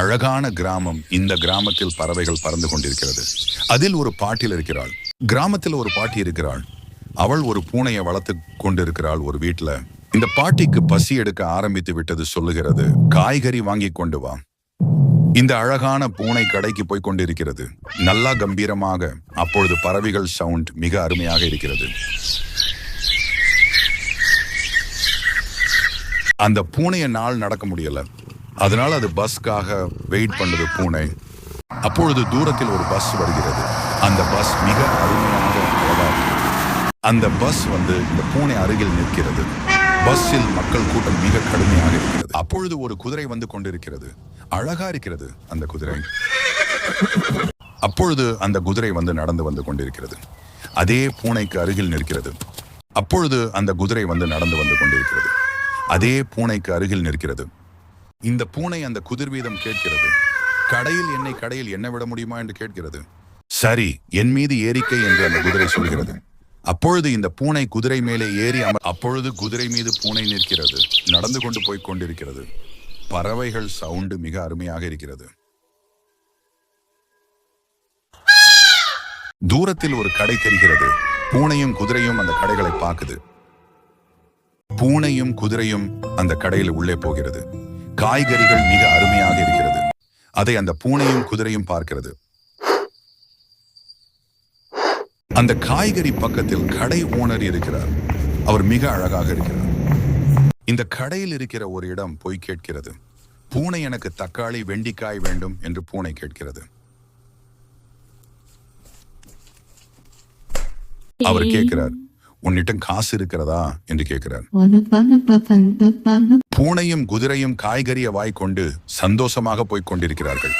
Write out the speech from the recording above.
அழகான கிராமம் இந்த கிராமத்தில் பறவைகள் பறந்து கொண்டிருக்கிறது. அதில் ஒரு பாட்டில் இருக்கிறாள். கிராமத்தில் ஒரு பாட்டி இருக்கிறாள். அவள் ஒரு பூனையை வளர்த்து கொண்டிருக்கிறாள் ஒரு வீட்டுல. இந்த பாட்டிக்கு பசி எடுக்க ஆரம்பித்து விட்டது சொல்லுகிறது காய்கறி வாங்கி கொண்டு வா. இந்த அழகான பூனை கடைக்கு போய் கொண்டிருக்கிறது. நல்லா கம்பீரமாக அப்பொழுது பறவைகள் சவுண்ட் மிக அருமையாக இருக்கிறது. அந்த பூனையை நாள் நடக்க முடியல. அதனால் அது பஸ்க்காக வெயிட் பண்ணது பூனை. அப்பொழுது தூரத்தில் ஒரு பஸ் வருகிறது. அந்த பஸ் மிக அருமையாக அந்த பஸ் வந்து இந்த பூனை அருகில் நிற்கிறது. பஸ்ஸில் மக்கள் கூட்டம் மிக கடுமையாக இருக்கிறது. அப்பொழுது ஒரு குதிரை வந்து கொண்டிருக்கிறது. அழகா இருக்கிறது அந்த குதிரை. அப்பொழுது அந்த குதிரை வந்து நடந்து வந்து கொண்டிருக்கிறது. அதே பூனைக்கு அருகில் நிற்கிறது. அப்பொழுது அந்த குதிரை வந்து நடந்து வந்து கொண்டிருக்கிறது. அதே பூனைக்கு அருகில் நிற்கிறது. இந்த பூனை அந்த குதிர் வீதம் கேட்கிறது. கடையில் என்னை கடையில் என்ன விட முடியுமா என்று கேட்கிறது. சரி என் மீது ஏரிக்கை என்று அந்த குதிரை சொல்கிறது. அப்பொழுது இந்த பூனை குதிரை மேலே ஏறி அமர் அப்பொழுது குதிரை மீது பூனை நிற்கிறது. நடந்து கொண்டு போய் கொண்டிருக்கிறது. பறவைகள் சவுண்டு மிக அருமையாக இருக்கிறது. தூரத்தில் ஒரு கடை தெரிகிறது. பூனையும் குதிரையும் அந்த கடைகளை பார்க்குது. பூனையும் குதிரையும் அந்த கடையில் உள்ளே போகிறது. காய்கறிகள் மிக அருமையாக இருக்கிறது. அதை அந்த பூனையும் குதிரையும் பார்க்கிறது. அந்த காய்கறி பக்கத்தில் கடை ஓனர் இருக்கிறார். அவர் மிக அழகாக இருக்கிறார். இந்த கடையில் இருக்கிற ஒரு இடம் போய் கேட்கிறது. பூனை எனக்கு தக்காளி வெண்டிக்காய் வேண்டும் என்று பூனை கேட்கிறது. அவர் கேட்கிறார். உன்னிடம் காசு இருக்கிறதா? என்று கேட்கிறார். பூனையும் குதிரையும் காய்கறியை வாய் கொண்டு சந்தோஷமாக போய் கொண்டிருக்கிறார்கள்.